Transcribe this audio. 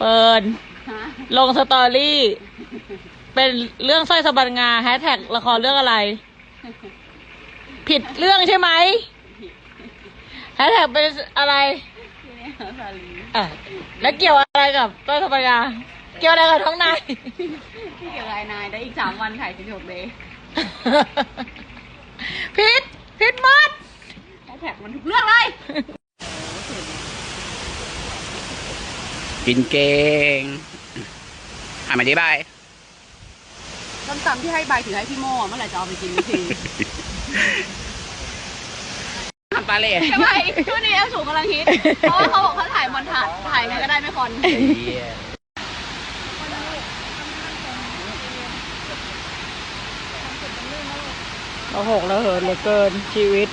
เปิดลงสตอรี่ เป็นเรื่องสร้อยสะบันงาแฮชแท็กละครเรื่องอะไร ผิดเรื่องใช่ไหมแฮชแท็กเป็นอะไรอะแล้วเกี่ยวอะไรกับสร้อยสะบันงาเกี่ยวอะไรกับท้องนายที่เกี่ยวกับไอ้นายได้อีกสามวันถ่ายสิบหกเดย์ผิดผิดหมดแฮชแท็กมันทุกเรื่องเลย กินเก่งอ่านมาดีบายส้มตำที่ให้ใบถือให้พี่โม่เมื่อไหร่จะเอาไปกินทีทำปลาเล่ใช่ไหมช่วงนี้เอลสูงกำลังฮิต เพราะว่าเขาบอกเขาถ่ายบนถาดถ่ายไงก็ได้ไม่คอนเราหกแล้วเหินเหลือเกินชีวิต